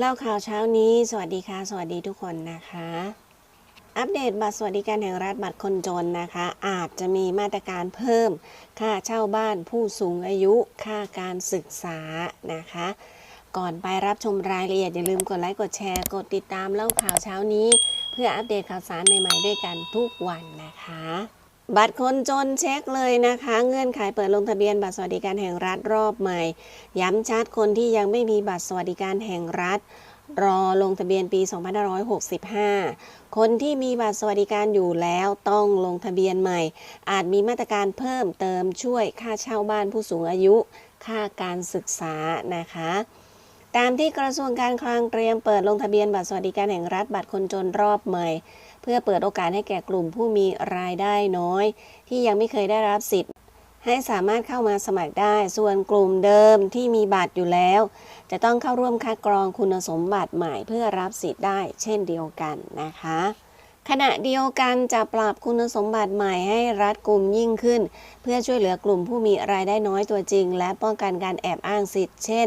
เล่าข่าวเช้านี้ สวัสดีค่ะ สวัสดีทุกคนนะคะ อัปเดตบัตรสวัสดิการแห่งรัฐบัตรคนจนนะคะ อาจจะมีมาตรการเพิ่ม ค่าเช่าบ้านผู้สูงอายุ ค่าการศึกษานะคะ ก่อนไปรับชมรายละเอียดอย่าลืมกดไลค์กดแชร์กดติดตามเล่าข่าวเช้านี้ เพื่ออัปเดตข่าวสารใหม่ๆด้วยกันทุกวันนะคะ บัตรคนจนเช็คเลยนะคะ เงื่อนไขเปิดลงทะเบียนบัตรสวัสดิการแห่งรัฐรอบใหม่ ย้ำชัดคนที่ยังไม่มีบัตรสวัสดิการแห่งรัฐ รอลงทะเบียนปี 2565 คนที่มีบัตรสวัสดิการอยู่แล้วต้องลงทะเบียนใหม่ อาจมีมาตรการเพิ่มเติมช่วยค่าเช่าบ้านผู้สูงอายุ ค่าการศึกษานะคะ ตามที่กระทรวงการคลังเตรียมเปิดลงทะเบียนบัตรสวัสดิการแห่งรัฐบัตรคนจนรอบใหม่ เพื่อเปิดโอกาสให้แก่กลุ่มผู้มีรายได้น้อย ที่ยังไม่เคยได้รับสิทธิ์ ให้สามารถเข้ามาสมัครได้ ส่วนกลุ่มเดิมที่มีบัตรอยู่แล้ว จะต้องเข้าร่วมคัดกรองคุณสมบัติใหม่ เพื่อรับสิทธิ์ได้เช่นเดียวกันนะคะขณะเดียวกันจะปรับคุณสมบัติใหม่ให้รัดกลุ่มยิ่งขึ้น เพื่อช่วยเหลือกลุ่มผู้มีรายได้น้อยตัวจริง และป้องกันการแอบอ้างสิทธิ์ เช่น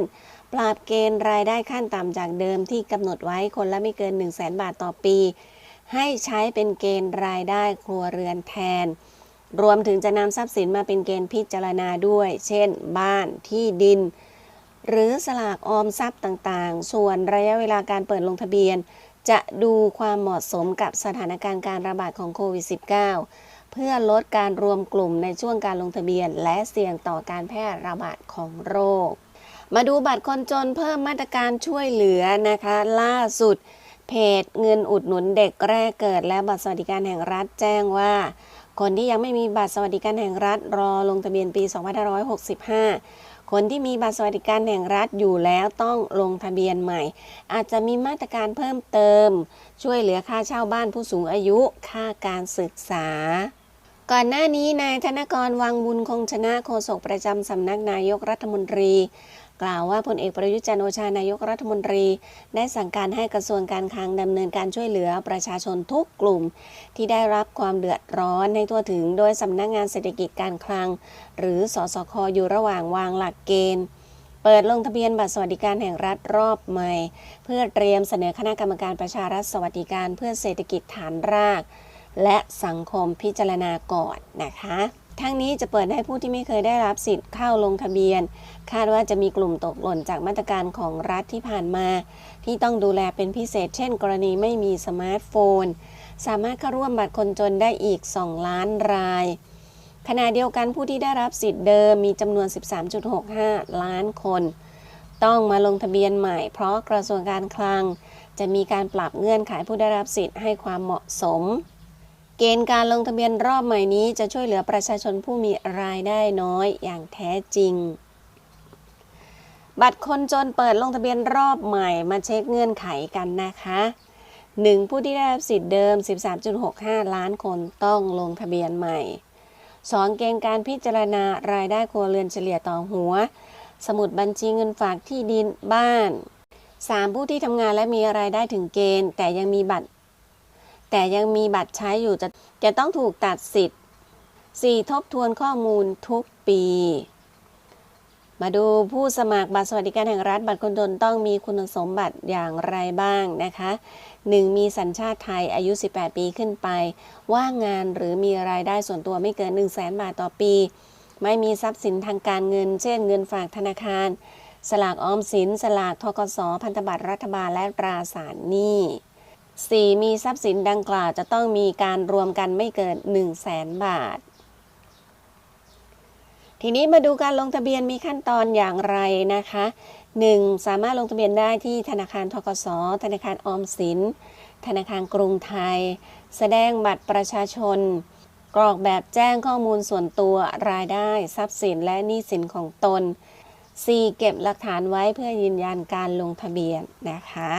ปรับเกณฑ์รายได้ขั้นต่ำจากเดิมที่กำหนดไว้คนละไม่เกิน 1 0 0 0 0แบาทต่อปี ให้ใช้เป็นเกณฑ์รายได้ครัวเรือนแทน รวมถึงจะนำทรัพย์สินมาเป็นเกณฑ์พิจารณาด้วย เช่น บ้านที่ดิน หรือสลากออมทรัพย์ต่างๆ ส่วนระยะเวลาการเปิดลงทะเบียน จะดูความเหมาะสมกับสถานการณ์การระบาดของโควิด -19 เพื่อลดการรวมกลุ่มในช่วงการลงทะเบียน และเสี่ยงต่อการแพร่ระบาดของโรค มาดูบัตรคนจนเพิ่มมาตรการช่วยเหลือนะคะ ล่าสุด เพจเงินอุดหนุนเด็กแรกเกิด และบัตรสวัสดิการแห่งรัฐแจ้งว่า คนที่ยังไม่มีบัตรสวัสดิการแห่งรัฐรอลงทะเบียนปี 2565 คนที่มีบัตรสวัสดิการแห่งรัฐอยู่แล้วต้องลงทะเบียนใหม่ อาจจะมีมาตรการเพิ่มเติม ช่วยเหลือค่าเช่าบ้านผู้สูงอายุค่าการศึกษาก่อนหน้านี้นายธนกรวังบุญคงชนะโฆษกประจำสำนักนายกรัฐมนตรี กล่าวว่าพลเอกประยุจันโอชานายกรัฐมนตรี ได้สั่งการให้กระทรวงการคลังดำเนินการช่วยเหลือประชาชนทุกกลุ่ม ที่ได้รับความเดือดร้อนในทั่วถึงโดยสำนักงานเศรษฐกิจการคลัง หรือสสคอยู่ระหว่างวางหลักเกณฑ์เปิดลงทะเบียนบัตรสวัสดิการแห่งรัฐรอบใหม่ เพื่อเตรียมเสนอคณะกรรมการประชารัฐสวัสดิการเพื่อเศรษฐกิจฐานราก และสังคมพิจารณาก่อนนะคะ ทั้งนี้จะเปิดให้ผู้ที่ไม่เคยได้รับสิทธิ์เข้าลงทะเบียน คาดว่าจะมีกลุ่มตกหล่นจากมาตรการของรัฐที่ผ่านมา ที่ต้องดูแลเป็นพิเศษ เช่น กรณีไม่มีสมาร์ทโฟน สามารถเข้าร่วมบัตรคนจนได้อีก 2 ล้านราย ขณะเดียวกันผู้ที่ได้รับสิทธิ์เดิมมีจำนวน 13.65 ล้านคน ต้องมาลงทะเบียนใหม่ เพราะกระทรวงการคลัง จะมีการปรับเงื่อนไขผู้ได้รับสิทธิ์ให้ความเหมาะสม เกณฑ์การลงทะเบียนรอบใหม่นี้จะช่วยเหลือประชาชนผู้มีรายได้น้อยอย่างแท้จริง บัตรคนจนเปิดลงทะเบียนรอบใหม่มาเช็คเงื่อนไขกันนะคะ 1. ผู้ที่ได้รับสิทธิ์เดิม 13.65 ล้านคนต้องลงทะเบียนใหม่ 2. เกณฑ์การพิจารณารายได้ครัวเรือนเฉลี่ยต่อหัว สมุดบัญชีเงินฝากที่ดินบ้าน 3. ผู้ที่ทำงานและมีรายได้ถึงเกณฑ์ แต่ยังมีบัตร แต่ยังมีบัตรใช้อยู่จะจะต้องถูกตัดสิทธิ์ 4. ทบทวนข้อมูลทุกปี มาดูผู้สมัครบัตรสวัสดิการแห่งรัฐบัตรคนจนต้องมีคุณสมบัติอย่างไรบ้างนะคะ 1. มีสัญชาติไทยอายุ 18 ปีขึ้นไป ว่างงานหรือมีรายได้ส่วนตัวไม่เกิน 1 0 0 0 0แบาทต่อปี ไม่มีทรัพย์สินทางการเงิน เช่นเงินฝากธนาคาร สลากออมสิน สลากทกสพันธบัตรรัฐบาลและตราสารหนี้ 4. มีทรัพย์สินดังกล่าวจะต้องมีการรวมกันไม่เกิน 1 0 0 0 0แสนบาท ทีนี้มาดูการลงทะเบียนมีขั้นตอนอย่างไรนะคะ 1. สามารถลงทะเบียนได้ที่ธนาคารทกส ธนาคารออมสิน ธนาคารกรุงไทย แสดงบัตรประชาชน กรอกแบบแจ้งข้อมูลส่วนตัวรายได้ ทรัพย์สินและหนี้สินของตน 4. เก็บหลักฐานไว้เพื่อยืนยันการลงทะเบียนนะคะ